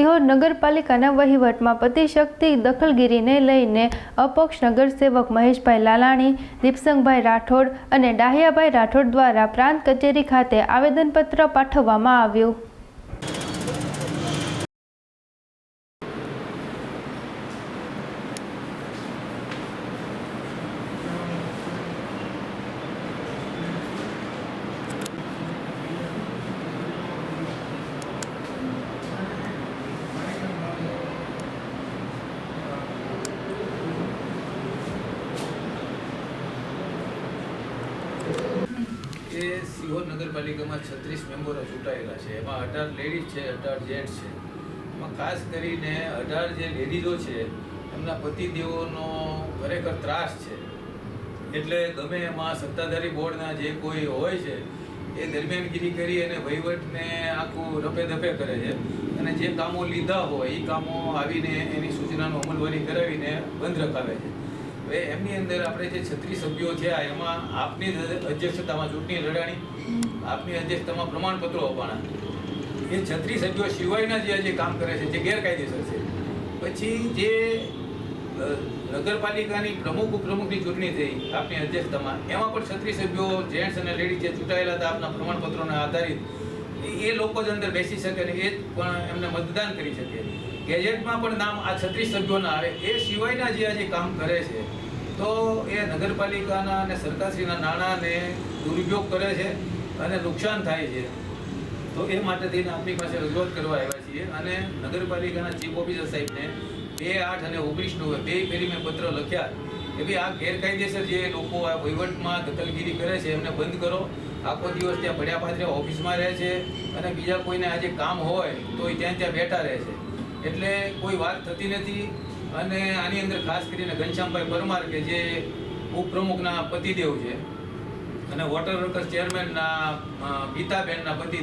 સિહોર નગરપાલિકાના વહીવટમાં પતિશક્તિ દખલગીરીને લઈને અપક્ષ નગરસેવક મહેશભાઈ લાલાણી, દીપસંગભાઈ રાઠોડ અને ડાહિયાભાઈ રાઠોડ દ્વારા પ્રાંત કચેરી ખાતે આવેદનપત્ર પાઠવવામાં આવ્યું. એ સિહોર નગરપાલિકામાં છત્રીસ મેમ્બરો ચૂંટાયેલા છે. એમાં અઢાર લેડીઝ છે, અઢાર જેન્ટ્સ છે. એમાં ખાસ કરીને અઢાર જે લેડીઝો છે, એમના પતિદેવોનો ખરેખર ત્રાસ છે. એટલે ગમે એમાં સત્તાધારી બોર્ડના જે કોઈ હોય છે, એ દરમિયાનગીરી કરી અને વહીવટને આખું રફે દફે કરે છે. અને જે કામો લીધા હોય એ કામો આવીને એની સૂચનાનો અમલવારી કરાવીને બંધ રખાવે છે. હવે એમની અંદર આપણે જે છત્રીસ સભ્યો છે એમાં આપની અધ્યક્ષતામાં ચૂંટણી લડાણી, આપની અધ્યક્ષતામાં પ્રમાણપત્રો અપાણા એ છત્રીસ સભ્યો સિવાયના જે આજે કામ કરે છે, જે ગેરકાયદેસર છે. પછી જે નગરપાલિકાની પ્રમુખ, ઉપપ્રમુખની ચૂંટણી થઈ, આપની અધ્યક્ષતામાં, એમાં પણ છત્રીસ સભ્યો, જેન્ટ્સ અને લેડીઝ જે ચૂંટાયેલા હતા, આપના પ્રમાણપત્રોને આધારિત, એ લોકો જ અંદર બેસી શકે અને એ પણ એમને મતદાન કરી શકે. ગેજેટમાં પણ નામ આ છત્રીસ સભ્યોના આવે, એ સિવાયના જે આજે કામ કરે છે, તો એ નગરપાલિકાના અને સરકારશ્રીના નાણાંને દુરુપયોગ કરે છે અને નુકસાન થાય છે. તો એ માટે થઈને આપણી પાસે રજૂઆત કરવા આવ્યા છીએ અને નગરપાલિકાના ચીફ ઓફિસર સાહેબને બે આઠ અને ઓગણીસનું બે ફેરી મેં પત્ર લખ્યા કે ભાઈ, આ ગેરકાયદેસર જે લોકો આ વહીવટમાં દખલગીરી કરે છે, એમને બંધ કરો. આખો દિવસ ત્યાં ભર્યા પાથર્યા ઓફિસમાં રહે છે અને બીજા કોઈને આજે કામ હોય તો એ ત્યાં ત્યાં બેઠા રહે છે. એટલે કોઈ વાત થતી નથી. અને આની અંદર ખાસ કરીને ઘનશ્યામભાઈ પરમાર કે જે ઉપપ્રમુખના પતિદેવ છે, અને વોટર વર્કર્સ ચેરમેનના પિતાબેનના ગીતાબેનના પતિ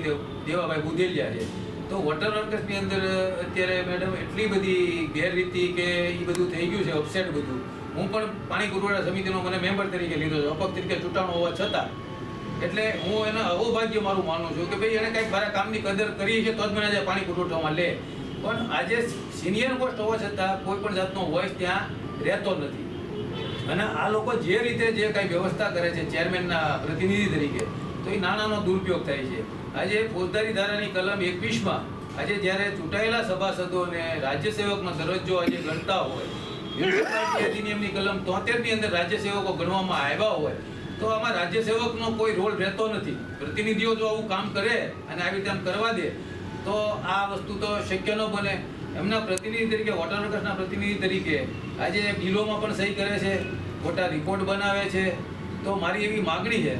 દેવાભાઈ બુધેલિયા છે. તો વોટર વર્કર્સની અંદર અત્યારે મેડમ એટલી બધી ગેરરીતિ કે એ બધું થઈ ગયું છે અપસેટ બધું. હું પણ પાણી પુરવઠા સમિતિનો મને મેમ્બર તરીકે લીધો છે, અપક્ષ તરીકે ચૂંટાણો હોવા છતાં. એટલે હું એના અહોભાગ્ય મારું માનું છું કે ભાઈ એને કંઈક મારા કામની કદર કરી છે, તો જ મને આજે પાણી પુરવઠામાં લે. પણ આજે સિનિયર પોસ્ટ હોવા છતાં કોઈ પણ જાતનો વોઇસ ત્યાં રહેતો નથી. અને આ લોકો જે રીતે જે કાંઈ વ્યવસ્થા કરે છે ચેરમેનના પ્રતિનિધિ તરીકે, તો એ નાણાંનો દુરુપયોગ થાય છે. આજે ફોજદારી ધારાની કલમ એકવીસમાં આજે જ્યારે ચૂંટાયેલા સભાસદોને રાજ્ય સેવકનો દરજ્જો આજે ગણતા હોય મ્યુનિસિપાલિટી અધિનિયમની કલમ તોતેરની અંદર રાજ્ય સેવકો ગણવામાં આવ્યા હોય, તો આમાં રાજ્ય સેવકનો કોઈ રોલ રહેતો નથી. પ્રતિનિધિઓ જો આવું કામ કરે અને આવી રીતે આમ કરવા દે તો આ વસ્તુ તો શક્ય ન બને. એમના પ્રતિનિધિ તરીકે, વોટર વર્કર્સના પ્રતિનિધિ તરીકે આજે બિલોમાં પણ સહી કરે છે, ખોટા રિપોર્ટ બનાવે છે. તો મારી એવી માગણી છે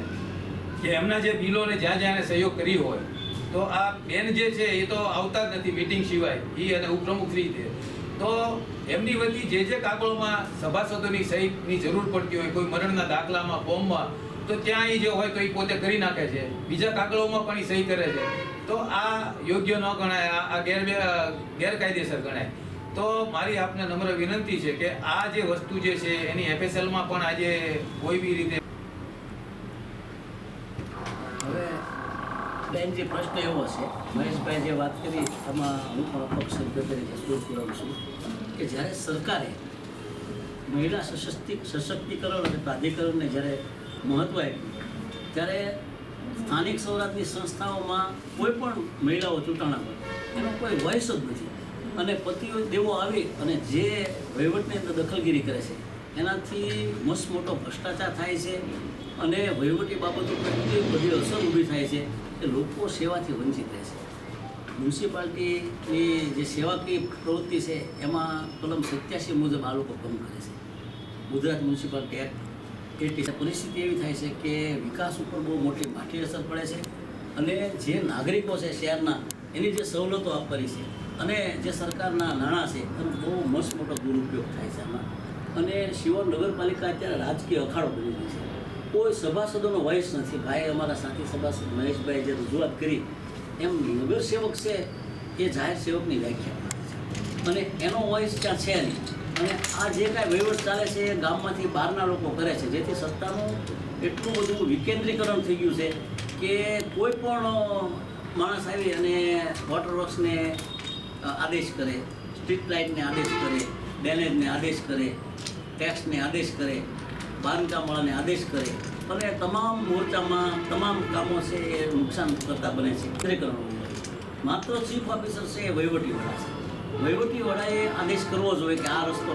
કે એમના જે બિલોને જ્યાં જ્યાં સહયોગ કરી હોય, તો આ બેન જે છે એ તો આવતા જ નથી મિટિંગ સિવાય, એ અને ઉપપ્રમુખ શ્રી છે. તો એમની વતી જે જે કાગળોમાં સભાસદોની સહીની જરૂર પડતી હોય, કોઈ મરણના દાખલામાં ફોર્મમાં તો ત્યાં એ જે હોય તો એ પોતે કરી નાખે છે. બીજા કાગળોમાં પણ એ સહી કરે છે. તો આ યોગ્ય ન ગણાય, આ- ગેર ગેરકાયદેસર ગણાય. તો મારી આપને નમ્ર વિનંતી છે કે આ જે વસ્તુ જે છે, એની એફએસએલમાં પણ આજે કોઈ બી રીતે હવે જે પ્રશ્ન એવો છે, મહેશભાઈ જે વાત કરી એમાં હું પણ અપક્ષ સભ્ય તરીકે સ્વીકાર કરાવું છું કે જ્યારે સરકારે મહિલા સશક્તિ સશક્તિકરણ અને પ્રાધિકરણને જ્યારે મહત્ત્વ આપ્યું, ત્યારે સ્થાનિક સ્વરાજની સંસ્થાઓમાં કોઈ પણ મહિલાઓ ચૂંટાણા હોય એનો કોઈ વયસ જ નથી. અને પતિઓ દેવો આવી અને જે વહીવટની અંદર દખલગીરી કરે છે, એનાથી મસ્ત મોટો ભ્રષ્ટાચાર થાય છે અને વહીવટી બાબતો પર એટલી બધી અસર ઊભી થાય છે કે લોકો સેવાથી વંચિત રહે છે. મ્યુનિસિપાલિટીની જે સેવાકીય પ્રવૃત્તિ છે, એમાં કલમ સત્યાસી મુજબ આ લોકો કામ કરે છે. ગુજરાત મ્યુનિસિપાલિટી એક્ટ એટી પરિસ્થિતિ એવી થાય છે કે વિકાસ ઉપર બહુ મોટી માઠી અસર પડે છે અને જે નાગરિકો છે શહેરના, એની જે સવલતો આપવાની છે અને જે સરકારના નાણાં છે, એનો બહુ મસ્ત મોટો દુરુપયોગ થાય છે આમાં. અને શિવર નગરપાલિકા અત્યારે રાજકીય અખાડો બની ગઈ છે. કોઈ સભાસદોનો વયસ નથી. ભાઈ, અમારા સાથી સભાસદ મહેશભાઈ જે રજૂઆત કરી, એમ નગર સેવક છે એ જાહેર સેવકની વ્યાખ્યા અને એનો વોઇસ ત્યાં છે નહીં. અને આ જે કાંઈ વહીવટ ચાલે છે એ ગામમાંથી બહારના લોકો કરે છે, જેથી સત્તાનું એટલું બધું વિકેન્દ્રીકરણ થઈ ગયું છે કે કોઈ પણ માણસ આવી અને વોટર વર્ક્સને આદેશ કરે સ્ટ્રીટ લાઇટને આદેશ કરે ડેનેજને આદેશ કરે ટેક્સને આદેશ કરે બાંધકામવાળાને આદેશ કરે, અને તમામ મોરચામાં તમામ કામો છે એ નુકસાન કરતા બને છે ખરેખર માત્ર ચીફ ઓફિસર છે એ વહીવટી વડા છે. વડાએ આદેશ કરવો જોઈએ કે આ રસ્તો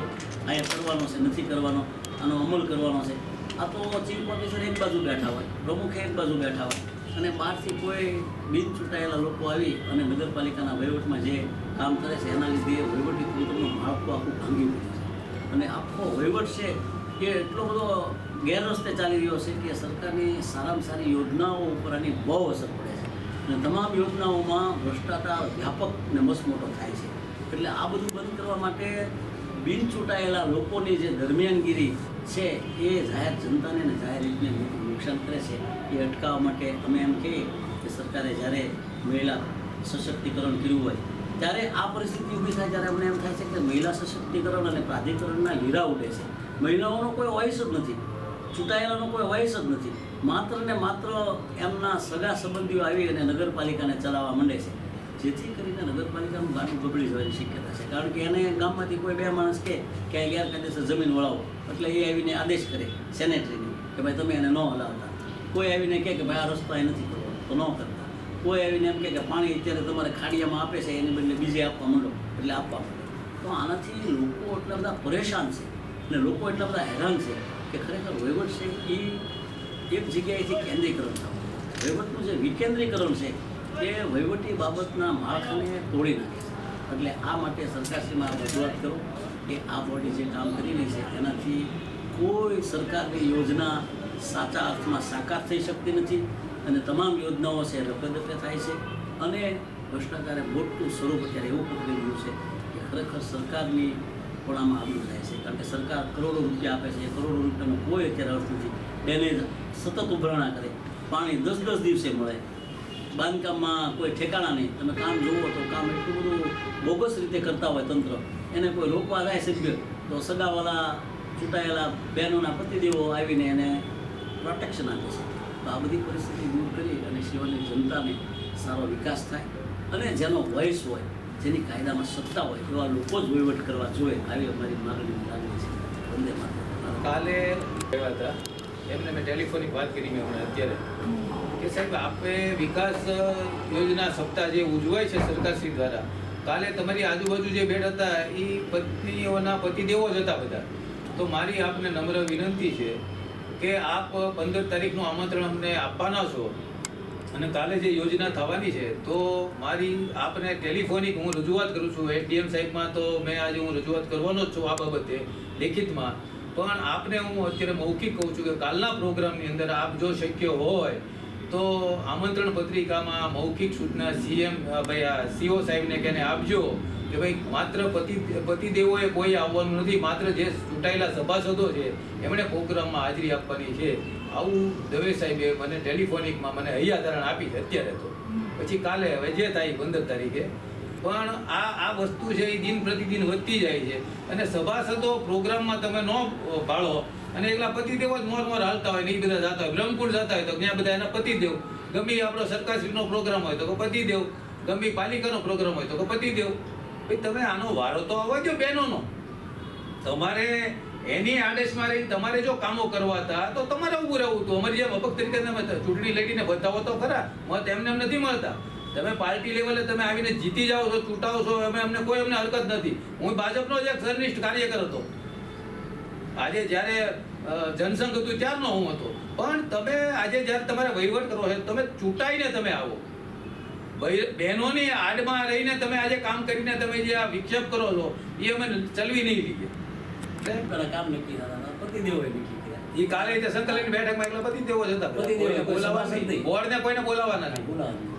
અહીંયા કરવાનો છે, નથી કરવાનો, આનો અમલ કરવાનો છે. આ તો ચીફ ઓફિસર એક બાજુ બેઠા હોય પ્રમુખે એક બાજુ બેઠા હોય. અને બહારથી કોઈ બિન ચૂંટાયેલા લોકો આવી અને નગરપાલિકાના વહીવટમાં જે કામ કરે છે, એના લીધે વહીવટી તંત્રનું માળખું આખું ભાંગી પડ્યું છે. અને આખો વહીવટ છે એ એટલો બધો ગેરરસ્તે ચાલી રહ્યો છે કે સરકારની સારામાં સારી યોજનાઓ ઉપર આની બહુ અસર પડે છે. અને તમામ યોજનાઓમાં ભ્રષ્ટાચાર વ્યાપક ને મસમોટો થાય છે. એટલે આ બધું બંધ કરવા માટે બિન ચૂંટાયેલા લોકોની જે દરમિયાનગીરી છે એ જાહેર જનતાને અને જાહેર રીતને નુકસાન કરે છે. એ અટકાવવા માટે અમે એમ કહીએ કે સરકારે જ્યારે મહિલા સશક્તિકરણ કર્યું હોય, ત્યારે આ પરિસ્થિતિ ઊભી થાય ત્યારે અમને એમ થાય છે કે મહિલા સશક્તિકરણ અને પ્રાધિકરણના લીરા ઉડે છે. મહિલાઓનો કોઈ વોઇસ જ નથી. ચૂંટાયેલાનો કોઈ વોઇસ જ નથી. માત્ર ને માત્ર એમના સગા સંબંધીઓ આવી અને નગરપાલિકાને ચલાવવા માંડે છે. જેથી કરીને નગરપાલિકાનું ગાડું બગડી જવાની શક્યતા છે. કારણ કે એને ગામમાંથી કોઈ બે માણસ કહે કે આ ગેરકાયદેસર જમીન વળાવો. એટલે એ આવીને આદેશ કરે સેનેટરીને કે ભાઈ તમે એને ન હલાવતા. કોઈ આવીને કહે કે ભાઈ આ રસ્તો એ નથી કરવો તો ન કરતા. કોઈ આવીને એમ કહે કે પાણી અત્યારે તમારે ખાડિયામાં આપે છે, એને બદલે બીજે આપવા માંડો. એટલે આપવા માંડો. તો આનાથી લોકો એટલા બધા પરેશાન છે અને લોકો એટલા બધા હેરાન છે કે ખરેખર વહીવટ છે એ એક જગ્યાએથી કેન્દ્રીકરણ થવું વહીવટનું જે વિકેન્દ્રીકરણ છે એ વહીવટી બાબતના માળખાને તોડી નાખે એટલે આ માટે સરકારશ્રીમાં રજૂઆત કરો કે આ બોડી જે કામ કરી રહી છે, એનાથી કોઈ સરકારની યોજના સાચા અર્થમાં સાકાર થઈ શકતી નથી અને તમામ યોજનાઓ છે રફેદફે થાય છે. અને ભ્રષ્ટાચારે મોટું સ્વરૂપ અત્યારે એવું પકડી રહ્યું છે કે ખરેખર સરકારની ખોળામાં આવ્યું જાય છે. કારણ કે સરકાર કરોડો રૂપિયા આપે છે, એ કરોડો રૂપિયાનો કોઈ અત્યારે અર્થ નથી. એને સતત ઉભરાણા કરે. પાણી દસ દસ દિવસે મળે. બાંધકામમાં કોઈ ઠેકાણા નહીં. તમે કામ જોવો તો કામ એટલું બધું બોગસ રીતે કરતા હોય તંત્ર. એને કોઈ રોકવા જાય સભ્ય. તો સગાવાલા ચૂંટાયેલા બહેનોના પતિદેવો આવીને એને પ્રોટેક્શન આપે છે. તો આ બધી પરિસ્થિતિ દૂર કરી અને શિવાની જનતાને સારો વિકાસ થાય. અને જેનો વયસ હોય, જેની કાયદામાં સત્તા હોય, એવા લોકો જ વહીવટ કરવા જોઈએ. આવી અમારી માગણી લાગણી છે. વંદે માતા કાલે હતા એમને મેં ટેલિફોનિક વાત કરી મેં હમણાં અત્યારે. કે સાહેબ આપે વિકાસ યોજના સપ્તાહ જે ઉજવાય છે સરકારશ્રી દ્વારા કાલે તમારી આજુબાજુ જે બેડ હતા એ પત્નીઓના પતિદેવો જ હતા બધા. તો મારી આપને નમ્ર વિનંતી છે કે આપ પંદર તારીખનું આમંત્રણ અમને આપવાના છો અને કાલે જે યોજના થવાની છે તો મારી આપને ટેલિફોનિક હું રજૂઆત કરું છું. એડીએમ સાહેબમાં તો મેં આજે હું રજૂઆત કરવાનો જ છું આ બાબતે લેખિતમાં. પણ આપને હું અત્યારે મૌખિક કહું છું કે કાલના પ્રોગ્રામની અંદર આપ જો શક્ય હોય તો આમંત્રણ પત્રિકામાં મૌખિક સૂચના સીએમ ભાઈ આ સીઓ સાહેબને કહેને આપજો કે ભાઈ માત્ર પતિ પતિદેવોએ કોઈ આવવાનું નથી માત્ર જે ચૂંટાયેલા સભાસદો છે એમણે પ્રોગ્રામમાં હાજરી આપવાની છે. આવું દવે સાહેબે મને ટેલિફોનિકમાં મને હૈયાધારણ આપી છે અત્યારે તો. પછી કાલે હવે જે થાય પંદર તારીખે પણ આ આ વસ્તુ છે એ દિન પ્રતિદિન વધતી જાય છે. અને સભાસદો પ્રોગ્રામમાં તમે ન ભાળો અને એકલા પતિદેવો જ મોર મોર હાલતા હોય ને એ બધા જતા હોય. બ્રહ્મકુંડ જતા હોય તો ત્યાં બધા એના પતિદેવ. ગમે આપણો સરકારશ્રીનો પ્રોગ્રામ હોય તો કે પતિદેવ. ગમે પાલિકાનો પ્રોગ્રામ હોય તો કે પતિદેવ. ભાઈ, તમે આનો વારો તો આવવા દો બહેનોનો. તમારે એની આદેશમાં રહી તમારે જો કામો કરવા હતા તો તમારે ઊભું રહેવું હતું. અમારી જેમ અપક્ષ તરીકે તમે ચૂંટણી લડીને બતાવો તો ખરા. મત એમને એમ નથી મળતા. તમે પાર્ટી લેવલે તમે આવીને જીતી જાઓ છો ચૂંટાવો છો, અમે અમને કોઈ અમને હરકત નથી. હું ભાજપનો જ એક સર્નિષ્ઠ કાર્યકર હતો. આજે જ્યારે જનસંઘ હતું ત્યારનો હું હતો. પણ તમે આજે જ્યારે તમારે વહીવટ કરો છે, તમે ચૂંટાઈને તમે આવો. બહેનોની આડમાં રહીને તમે આજે કામ કરીને તમે જે આ વિક્ષેપ કરો છો, એ અમે ચલવી નહીં લઈએ. કામ નક્કી હતા. નક્કી ઈ કાલે તે સંકલન બેઠકમાં એકલા બધી દેવો જતા પતિદેવો, કોઈને કોઈ બોલાવવા સભાસદ નહીં. નહીં. બોર્ડને કોઈને બોલાવવાના નહીં.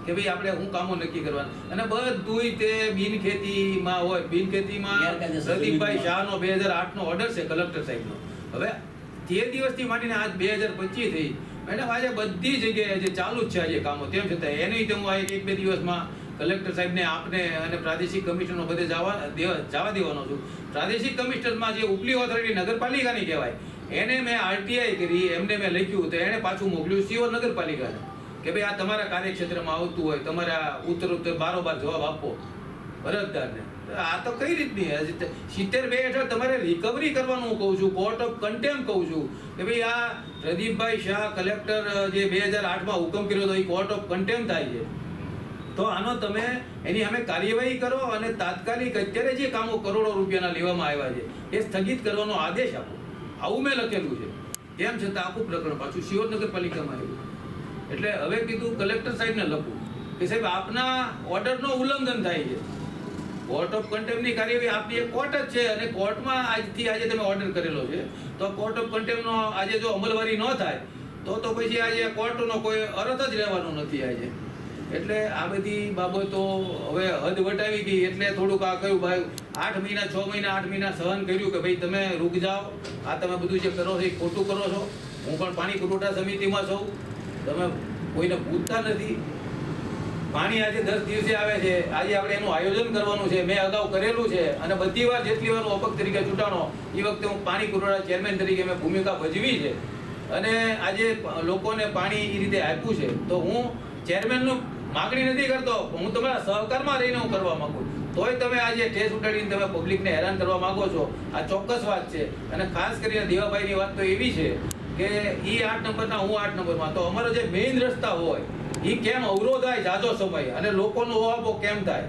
કે ભાઈ આપણે હું કામો નક્કી કરવાના. અને બધુંય તે બિન ખેતીમાં હોય. બિન ખેતીમાં પ્રદીપભાઈ. શાહનો બે હજાર આઠનો ઓર્ડર છે કલેક્ટર સાહેબનો. હવે તે દિવસથી માંડીને આજ બે હજાર પચીસ થઈ. મેડમ આજે બધી જગ્યાએ જે ચાલુ જ છે આજે કામો. તેમ છતાં એને હું આ એક બે દિવસમાં કલેક્ટર સાહેબને આપને અને પ્રાદેશિક કમિશનરો બધે જવા જવા દેવાનો છું. પ્રાદેશિક કમિશનરમાં જે ઉપલી ઓથોરિટી નગરપાલિકાની કહેવાય એને મેં આરટીઆઈ કરી, એમને મેં લખ્યું તો એણે પાછું મોકલ્યું સીઓ નગરપાલિકાને કે ભાઈ આ તમારા કાર્યક્ષેત્રમાં આવતું હોય, તમારા ઉત્તર ઉત્તર બારોબાર જવાબ આપો અરજદારને. આ તો કઈ રીતની? સિત્તેર બે હેઠળ તમારે રિકવરી કરવાનું હું કહું છું કોર્ટ ઓફ કન્ટેમ કહું છું કે ભાઈ આ પ્રદીપભાઈ શાહ કલેક્ટર જે બે હજાર આઠમાં હુકમ કર્યો હતો, એ કોર્ટ ઓફ કન્ટેમ થાય છે. તો આનો તમે એની અમે કાર્યવાહી કરો અને તાત્કાલિક અત્યારે જે કામો કરોડો રૂપિયાના લેવામાં આવ્યા છે, એ સ્થગિત કરવાનો આદેશ આપો. આવું મેં લખેલું છે. તેમ છતાં આખું પ્રકરણ પાછું શિહોર નગરપાલિકામાં આવ્યું. એટલે હવે કીધું કલેક્ટર સાહેબને લખું કે સાહેબ, આપના ઓર્ડરનો ઉલ્લંઘન થાય છે. કોર્ટ ઓફ કન્ટેમ્પની કાર્યવાહી આપની એક કોર્ટ જ છે અને કોર્ટમાં આજથી આજે તમે ઓર્ડર કરેલો છે. તો કોર્ટ ઓફ કન્ટેમ્પનો આજે જો અમલવારી ન થાય, તો તો પછી આજે કોર્ટનો કોઈ અર્થ જ રહેવાનો નથી આજે. એટલે આ બધી બાબતો હવે હદ વટાવી ગઈ એટલે થોડુંક આ કહ્યું, ભાઈ, આઠ મહિના, છ મહિના, આઠ મહિના સહન કર્યું કે ભાઈ, તમે રૂક જાઓ. આ તમે બધું જે કરો છો એ ખોટું કરો છો. હું પણ પાણી પુરવઠા સમિતિમાં છું. તમે કોઈને પૂછતા નથી. પાણી આજે દસ દિવસે આવે છે. આજે આપણે એનું આયોજન કરવાનું છે. મેં અગાઉ કરેલું છે. અને બધી વાર જેટલી વાર હું તરીકે ચૂંટાણો, એ વખતે હું પાણી પુરવઠા ચેરમેન તરીકે મેં ભૂમિકા ભજવી છે. અને આજે લોકોને પાણી એ રીતે આપ્યું છે. તો હું ચેરમેનનું માગણી નથી કરતો. હું તમારા સહકારમાં રહીને હું કરવા માંગુ તોય તમે આજે ઠેસ ઉઠાડીને તમે પબ્લિકને હેરાન કરવા માંગો છો. આ ચોક્કસ વાત છે. અને ખાસ કરીને દેવાભાઈની વાત તો એવી છે કે એ આઠ નંબરના, હું આઠ નંબરમાં. તો અમારો જે મેઇન રસ્તા હોય એ કેમ અવરોધાય જાજો સમય? અને લોકોનો ઓહાપો કેમ થાય?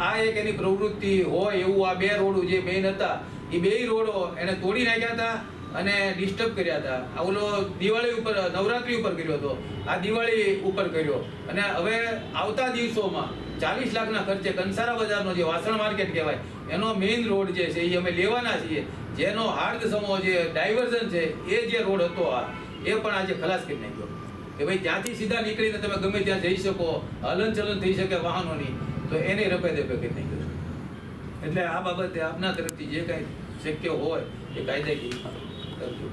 આ એક એની પ્રવૃત્તિ હોય એવું, આ બે રોડ જે મેઇન હતા એ બે રોડો એને તોડી નાખ્યા હતા. અને ડિસ્ટર્બ કર્યા હતા. આ ઓલો દિવાળી ઉપર, નવરાત્રી ઉપર કર્યો હતો. આ દિવાળી ઉપર કર્યો. અને હવે આવતા દિવસોમાં ચાલીસ લાખના ખર્ચે કંસારા બજારનો જે વાસણ માર્કેટ કહેવાય, એનો મેઇન રોડ જે છે એ અમે લેવાના છીએ. જેનો હાર્દ સમો જે ડાયવર્ઝન છે એ જે રોડ હતો આ, એ પણ આજે ખલાસ કરી નાખ્યો. કે ભાઈ ત્યાંથી સીધા નીકળીને તમે ગમે ત્યાં જઈ શકો હલન ચલન થઈ શકે વાહનોની, તો એને રપે દેપે કરી નાખ્યો એટલે આ બાબતે આપના તરફથી જે કાંઈ શક્ય હોય એ કાયદાકીય Thank you.